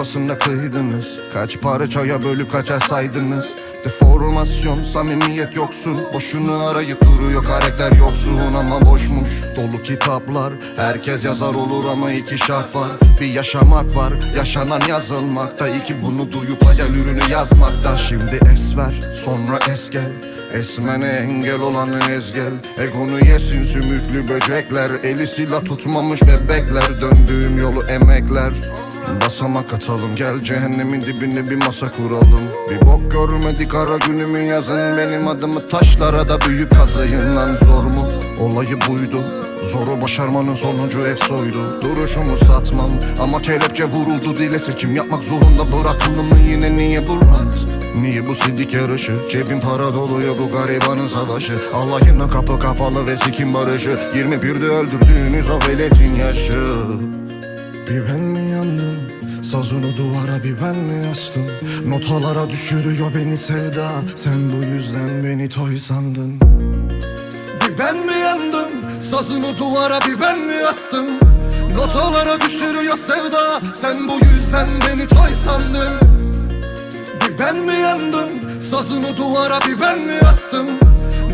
yuvasında kıydınız. Kaç parçaya bölüp kaça saydınız? Deformasyon, samimiyet yoksun. Boşunu arayıp duruyor karakter yoksun. Ama boşmuş Dolu kitaplar, herkes yazar olur ama iki şart var. Bir yaşamak var, yaşanan yazılmakta. İki bunu duyup hayal ürünü yazmakta. Şimdi es ver, sonra es gel. Esmene engel olanı ezgel Egonu yesin sümüklü böcekler. Eli silah tutmamış bebekler. Döndüğüm yolu emekler Basamak atalım gel cehennemin dibine bir masa kuralım. Bir bok görmedik ara günümü yazın. Benim adımı taşlara da büyük kazıyın lan. Zor mu? Olayı buydu. Zoru başarmanın sonucu efsoydu Duruşumu satmam ama kelepçe vuruldu. Dile seçim yapmak zorunda bıraktım yine niye bu rant? Niye bu sidik yarışı? Cebim para doluyor bu garibanın savaşı. Allah'ına kapı kapalı ve sikim barışı. 21'de öldürdüğünüz o veletin yaşı. Bir ben? Sazını duvara bir ben mi astım? Notalara düşürüyor beni sevda Sen bu yüzden beni toy sandın Bir ben mi yandım? Sazını duvara bir ben mi astım? Notalara düşürüyor sevda Sen bu yüzden beni toy sandın Bir ben mi yandım? Sazını duvara bir ben mi astım?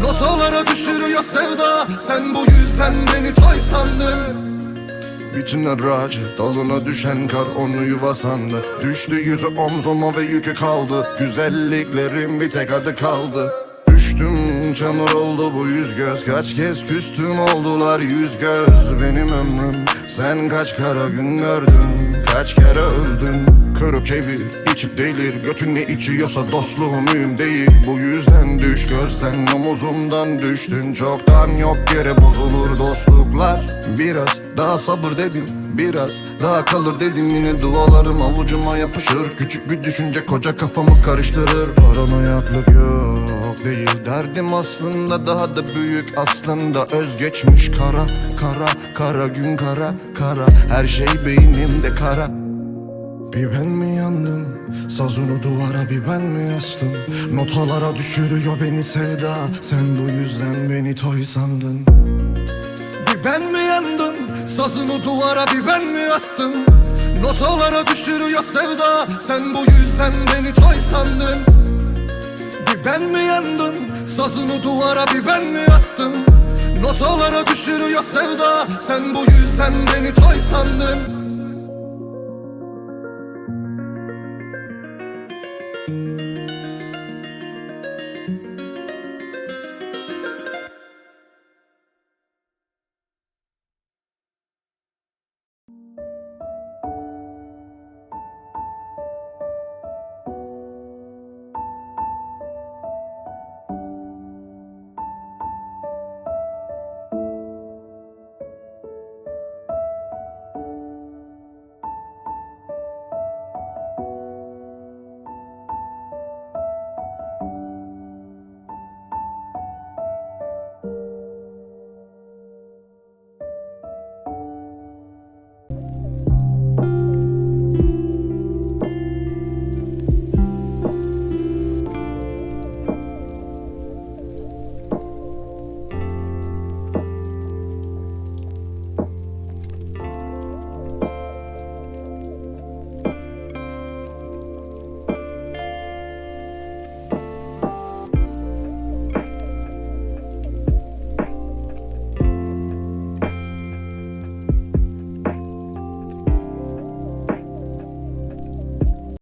Notalara düşürüyor sevda Sen bu yüzden beni toy sandın İçinden racı dalına düşen kar onu yuva sandı. Düştü yüzü omzuma ve yükü kaldı. Güzelliklerin bir tek adı kaldı çamur oldu bu yüz göz. Kaç kez küstüm oldular yüz göz. Benim ömrüm sen kaç kara gün gördün? Kaç kere öldün? Kırıp çevir içip delir. Götün ne içiyorsa dostluğum mühim değil. Bu yüzden düş gözden omuzumdan düştün. Çoktan yok yere bozulur dostluklar. Biraz daha sabır dedim Biraz daha kalır dedim yine dualarım avucuma yapışır. Küçük bir düşünce koca kafamı karıştırır. Paranoyaklık yok değil. Derdim aslında daha da büyük aslında. Özgeçmiş kara kara kara gün kara kara. Her şey beynimde kara. Bir ben mi yandım? Sazını duvara bir ben mi astım? Notalara düşürüyor beni sevda. Sen bu yüzden beni toy sandın. Bir ben mi yandım? Sazını duvara bir ben mi astım? Notalara düşürüyor sevda Sen bu yüzden beni toy sandın Bir ben mi yandım? Sazını duvara bir ben mi astım? Notalara düşürüyor sevda Sen bu yüzden beni toy sandın